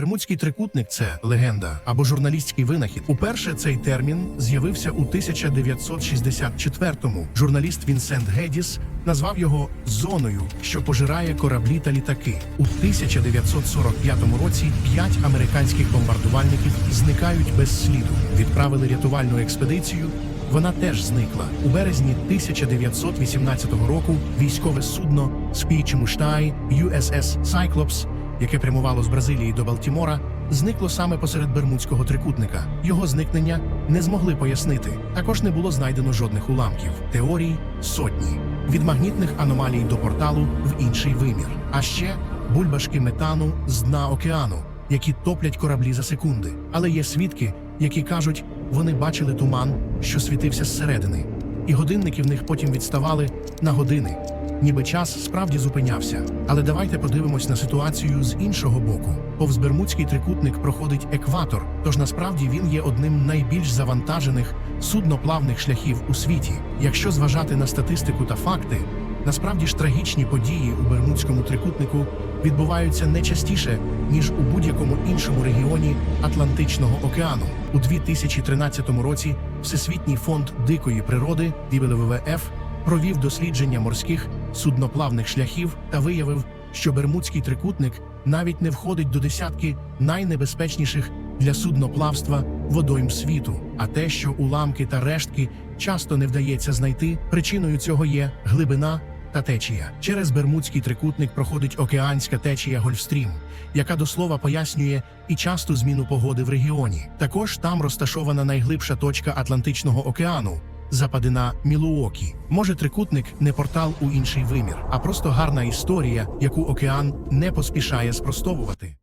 Бермудський трикутник це легенда або журналістський винахід. Уперше цей термін з'явився у 1964-му. Журналіст Вінсент Гедіс назвав його зоною, що пожирає кораблі та літаки. У 1945 році п'ять американських бомбардувальників зникають без сліду. Відправили рятувальну експедицію. Вона теж зникла у березні 1918 року. Військове судно Спічмуштай USS Cyclops, яке прямувало з Бразилії до Балтімора, зникло саме посеред Бермудського трикутника. Його зникнення не змогли пояснити. Також не було знайдено жодних уламків. Теорій сотні від магнітних аномалій до порталу в інший вимір. А ще бульбашки метану з дна океану, які топлять кораблі за секунди. Але є свідки, які кажуть, вони бачили туман, що світився зсередини, і годинники в них потім відставали на години, ніби час справді зупинявся. Але давайте подивимось на ситуацію з іншого боку. Повз Бермудський трикутник проходить екватор, тож насправді він є одним найбільш завантажених судноплавних шляхів у світі. Якщо зважати на статистику та факти, насправді ж трагічні події у Бермудському трикутнику відбуваються не частіше, ніж у будь-якому іншому регіоні Атлантичного океану. У 2013 році Всесвітній фонд дикої природи WWF провів дослідження морських судноплавних шляхів та виявив, що Бермудський трикутник навіть не входить до десятки найнебезпечніших для судноплавства водойм світу. А те, що уламки та рештки часто не вдається знайти, причиною цього є глибина та течія. Через Бермудський трикутник проходить океанська течія Гольфстрім, яка до слова пояснює і часту зміну погоди в регіоні. Також там розташована найглибша точка Атлантичного океану. Западина Мілуокі. Може, трикутник не портал у інший вимір, а просто гарна історія, яку океан не поспішає спростовувати.